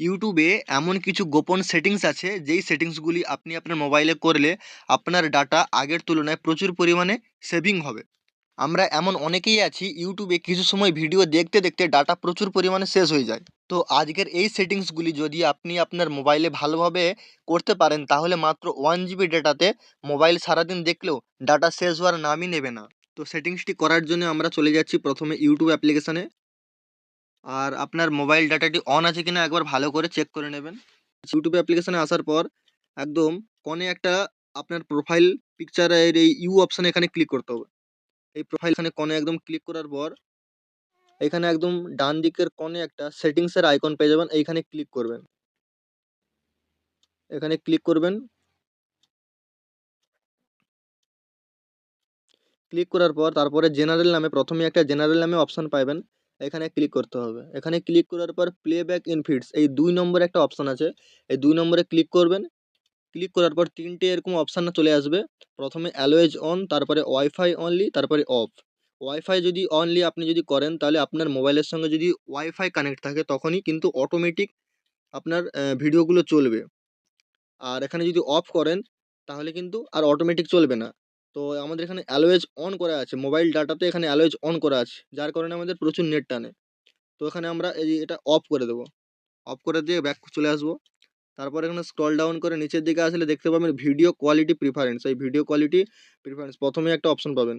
ইউটিউবে এমন কিছু গোপন সেটিংস আছে, যেই সেটিংসগুলি আপনি আপনার মোবাইলে করলে আপনার ডাটা আগের তুলনায় প্রচুর পরিমাণে সেভিং হবে। আমরা এমন অনেকেই আছি ইউটিউবে কিছু সময় ভিডিও দেখতে দেখতে ডাটা প্রচুর পরিমাণে শেষ হয়ে যায়। তো আজকের এই সেটিংসগুলি যদি আপনি আপনার মোবাইলে ভালোভাবে করতে পারেন, তাহলে মাত্র ওয়ান জিবি ডেটাতে মোবাইল সারাদিন দেখলেও ডাটা শেষ হওয়ার নামই নেবে না। তো সেটিংসটি করার জন্য আমরা চলে যাচ্ছি প্রথমে ইউটিউব অ্যাপ্লিকেশানে আর আপনার মোবাইল ডাটাটি অন আছে কিনা একবার ভালো করে চেক করে নেবেন। ইউটিউব অ্যাপ্লিকেশানে আসার পর একদম কোণে একটা আপনার প্রোফাইল পিকচারের এই ইউ অপশানে এখানে ক্লিক করতে হবে। এই প্রোফাইল এখানে কোণে একদম ক্লিক করার পর এখানে একদম ডান দিকের কোণে একটা সেটিংসের আইকন পেয়ে যাবেন, এইখানে ক্লিক করবেন। এখানে ক্লিক করবেন। ক্লিক করার পর তারপরে জেনারেল নামে, প্রথমে একটা জেনারেল নামে অপশান পাবেন এখানে ক্লিক করতে হবে। এখানে ক্লিক করার পর প্লেব্যাক ইন ফিডস এই দুই নম্বরে একটা অপশান আছে। এই দুই নম্বরে ক্লিক করবেন। ক্লিক করার পর তিনটে এরকম অপশান চলে আসবে। প্রথমে অ্যালোয়েজ অন তারপরে ওয়াইফাই অনলি তারপরে অফ ওয়াইফাই যদি অনলি আপনি যদি করেন, তাহলে আপনার মোবাইলের সঙ্গে যদি ওয়াইফাই কানেক্ট থাকে, তখনই কিন্তু অটোমেটিক আপনার ভিডিওগুলো চলবে। আর এখানে যদি অফ করেন, তাহলে কিন্তু আর অটোমেটিক চলবে না। তো আমাদের এখানে অ্যালোয়েজ অন করা আছে। মোবাইল ডাটাতে এখানে অ্যালোয়েজ অন করা আছে। যার কারণে আমাদের প্রচুর নেট টানে। তো এখানে আমরা এই এটা অফ করে দেবো। অফ করে দিয়ে ব্যাক চলে আসব। তারপর এখানে স্ক্রল ডাউন করে নিচের দিকে আসলে দেখতে পাবেন ভিডিও কোয়ালিটি প্রিফারেন্স এই ভিডিও কোয়ালিটি প্রিফারেন্স প্রথমে একটা অপশন পাবেন।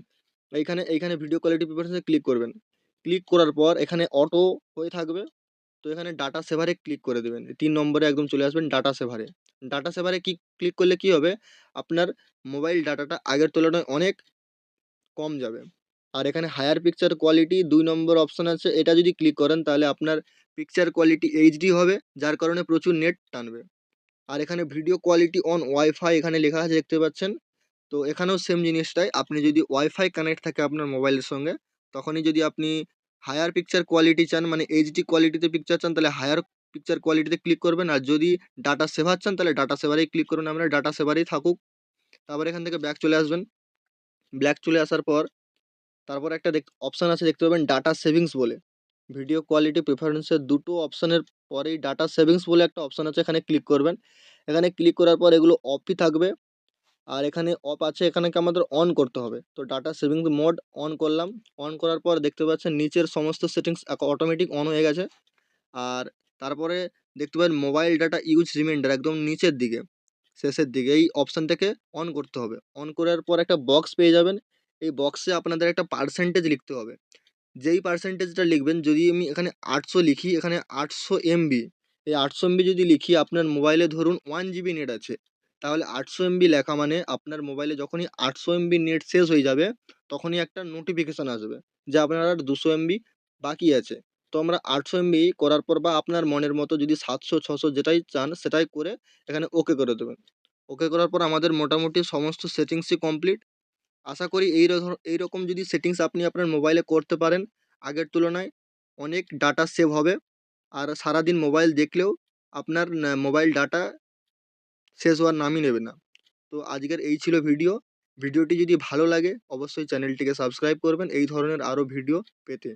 এইখানে এইখানে ভিডিও কোয়ালিটি প্রিফারেন্সে ক্লিক করবেন। ক্লিক করার পর এখানে অটো হয়ে থাকবে। তো এখানে ডাটা সেভারে ক্লিক করে দেবেন। তিন নম্বরে একদম চলে আসবেন ডাটা সেভারে ডাটা সেভারে কি ক্লিক করলে কি হবে? আপনার মোবাইল ডাটাটা আগের তুলনায় অনেক কম যাবে। আর এখানে হায়ার পিকচার কোয়ালিটি দুই নম্বর অপশান আছে। এটা যদি ক্লিক করেন তাহলে আপনার পিকচার কোয়ালিটি এইচডি হবে, যার কারণে প্রচুর নেট টানবে। আর এখানে ভিডিও কোয়ালিটি অন ওয়াইফাই এখানে লেখা আছে, দেখতে পাচ্ছেন? তো এখানেও সেম জিনিসটাই। আপনি যদি ওয়াইফাই কানেক্ট থাকে আপনার মোবাইলের সঙ্গে, তখনই যদি আপনি হায়ার পিকচার কোয়ালিটি চান মানে এইচডি কোয়ালিটিতে পিকচার চান, তাহলে হায়ার পিকচার কোয়ালিটিতে ক্লিক করবেন। আর যদি ডাটা সেভার চান, তাহলে ডাটা সেভারেই ক্লিক করুন আপনার ডাটা সেভারেই থাকুক। তারপর এখান থেকে ব্যাক চলে আসবেন। ব্ল্যাক চলে আসার পর, তারপর একটা দেখ অপশান আছে, দেখতে পাবেন ডাটা সেভিংস বলে। ভিডিও কোয়ালিটি প্রিফারেন্সের দুটো অপশানের পরেই ডাটা সেভিংস বলে একটা অপশান আছে, এখানে ক্লিক করবেন। এখানে ক্লিক করার পর এগুলো অফই থাকবে। আর এখানে অফ আছে এখানেকে আমাদের অন করতে হবে। তো ডাটা সেভিং মোড অন করলাম। অন করার পর দেখতে পাচ্ছেন নিচের সমস্ত সেটিংস অটোমেটিক অন হয়ে গেছে। আর তারপরে দেখতে পাবেন মোবাইল ডাটা ইউজ রিমাইন্ডার একদম নিচের দিকে, শেষের দিকে। এই অপশানটাকে অন করতে হবে। অন করার পর একটা বক্স পেয়ে যাবেন। এই বক্সে আপনাদের একটা পার্সেন্টেজ লিখতে হবে। যেই পার্সেন্টেজটা লিখবেন, যদি আমি এখানে আটশো লিখি, এখানে আটশো এমবি এই আটশো এমবি যদি লিখি, আপনার মোবাইলে ধরুন ওয়ান জিবি নেট আছে। তাহলে আটশো এমবি লেখা মানে আপনার মোবাইলে যখনই আটশো এমবি নেট শেষ হয়ে যাবে, তখনই একটা নোটিফিকেশান আসবে যে আপনার আর দুশো এমবি বাকি আছে। তো আমরা আটশো এমবি করার পর বা আপনার মনের মতো যদি সাতশো, ছশো যেটাই চান সেটাই করে এখানে ওকে করে দেবেন। ওকে করার পর আমাদের মোটামুটি সমস্ত সেটিংসই কমপ্লিট আশা করি এই এইরকম যদি সেটিংস আপনি আপনার মোবাইলে করতে পারেন, আগের তুলনায় অনেক ডাটা সেভ হবে। আর সারাদিন মোবাইল দেখলেও আপনার মোবাইল ডাটা শেষ হওয়ার নামই নেবে না। তো আজকের এই ছিল ভিডিও। ভিডিওটি যদি ভালো লাগে, অবশ্যই চ্যানেলটিকে সাবস্ক্রাইব করবেন। এই ধরনের আরও ভিডিও পেতে।